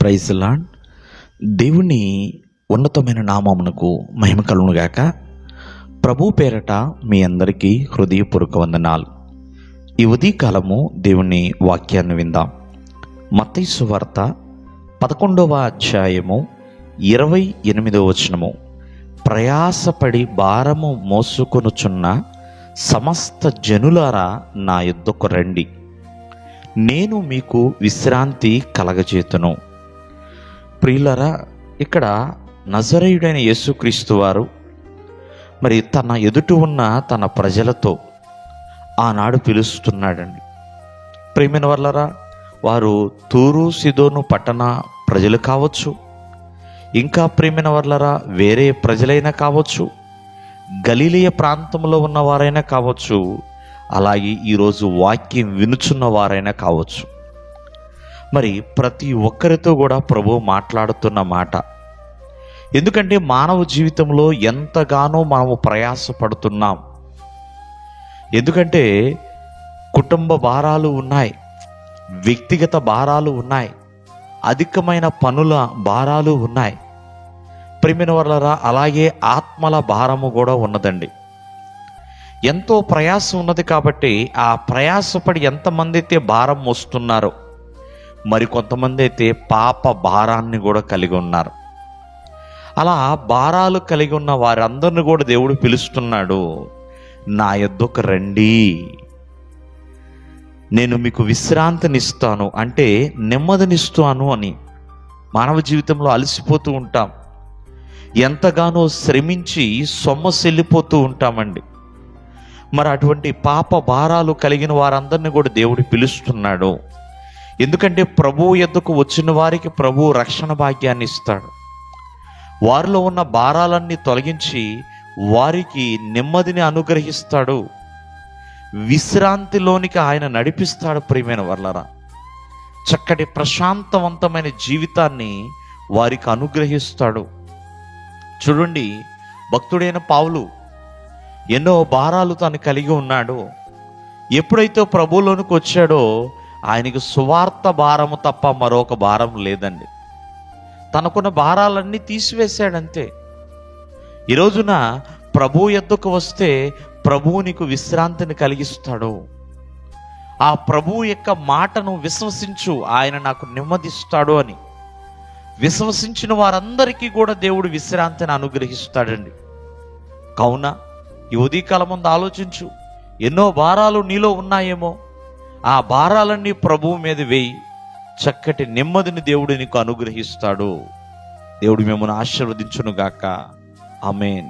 Praise lord దేవుని ఉన్నతమైన నామమునకు మహిమ కలుగుగాక ప్రభు పేరట మీ అందరికీ హృదయపూర్వక వందనాలు. ఈ ఉదయకాలము దేవుని వాక్యాన్ని విందాం. మతైసు వార్త పదకొండవ అధ్యాయము ఇరవై ఎనిమిదవ వచనము. ప్రయాసపడి భారము మోసుకొనుచున్న సమస్త జనులారా నా యుద్ధకు రండి. నేను మీకు విశ్రాంతి కలగజేతును. ప్రియులరా ఇక్కడ నజరేయుడైన యేసుక్రీస్తు వారు మరి తన ఎదుట ఉన్న తన ప్రజలతో ఆనాడు పిలుస్తున్నాడండి. ప్రేమైన వల్లరా వారు తూరు సిదోను పట్టణ ప్రజలు కావచ్చు. ఇంకా ప్రేమైన వాళ్ళరా వేరే ప్రజలైనా కావచ్చు. గలీలియ ప్రాంతంలో ఉన్న వారైనా కావచ్చు. అలాగే ఈరోజు వాక్యం వినుచున్న వారైనా కావచ్చు. మరి ప్రతి ఒక్కరితో కూడా ప్రభు మాట్లాడుతున్న మాట. ఎందుకంటే మానవ జీవితంలో ఎంతగానో మనము ప్రయాసపడుతున్నాం. ఎందుకంటే కుటుంబ భారాలు ఉన్నాయి వ్యక్తిగత భారాలు ఉన్నాయి అధికమైన పనుల భారాలు ఉన్నాయి. ప్రిమిన వల్లరా అలాగే ఆత్మల భారము కూడా ఉన్నదండి. ఎంతో ప్రయాసం ఉన్నది కాబట్టి ఆ ప్రయాసపడి ఎంతమంది అయితే భారం మోస్తున్నారో మరి కొంతమంది అయితే పాప భారాన్ని కూడా కలిగి ఉన్నారు. అలా భారాలు కలిగి ఉన్న వారందరిని కూడా దేవుడు పిలుస్తున్నాడు. నా యొద్దకు రండి. నేను మీకు విశ్రాంతినిస్తాను. అంటే నెమ్మదినిస్తాను అని మానవ జీవితంలో అలసిపోతూ ఉంటాం. ఎంతగానో శ్రమించి సొమ్మసెల్లిపోతూ ఉంటామండి. మరి అటువంటి పాప భారాలు కలిగిన వారందరిని కూడా దేవుడు పిలుస్తున్నాడు. ఎందుకంటే ప్రభువు ఎద్దుకు వచ్చిన వారికి ప్రభువు రక్షణ భాగ్యాన్ని ఇస్తాడు. వారిలో ఉన్న భారాలన్నీ తొలగించి వారికి నెమ్మదిని అనుగ్రహిస్తాడు. విశ్రాంతిలోనికి ఆయన నడిపిస్తాడు ప్రియమైన వర్లరా. చక్కటి ప్రశాంతవంతమైన జీవితాన్ని వారికి అనుగ్రహిస్తాడు. చూడండి భక్తుడైన పావులు ఎన్నో భారాలు తాను కలిగి ఉన్నాడు. ఎప్పుడైతే ప్రభువులోనికి వచ్చాడో ఆయనకి సువార్త భారము తప్ప మరొక భారం లేదండి. తనకున్న భారాలన్నీ తీసివేశాడంతే. ఈ రోజున ప్రభు ఎద్దుకు వస్తే ప్రభువు నీకు విశ్రాంతిని కలిగిస్తాడు. ఆ ప్రభువు యొక్క మాటను విశ్వసించు ఆయన నాకు నెమ్మదిస్తాడు అని. విశ్వసించిన వారందరికీ కూడా దేవుడు విశ్రాంతిని అనుగ్రహిస్తాడండి. కావున ఈ ఉదయకాలం ముందు ఆలోచించు ఎన్నో భారాలు నీలో ఉన్నాయేమో. ఆ భారాలన్నీ ప్రభువు మీద వేయి. చక్కటి నెమ్మదిని దేవుడు నీకు అనుగ్రహిస్తాడు. దేవుడు మిమ్మల్ని ఆశీర్వదించునుగాక. అమేన్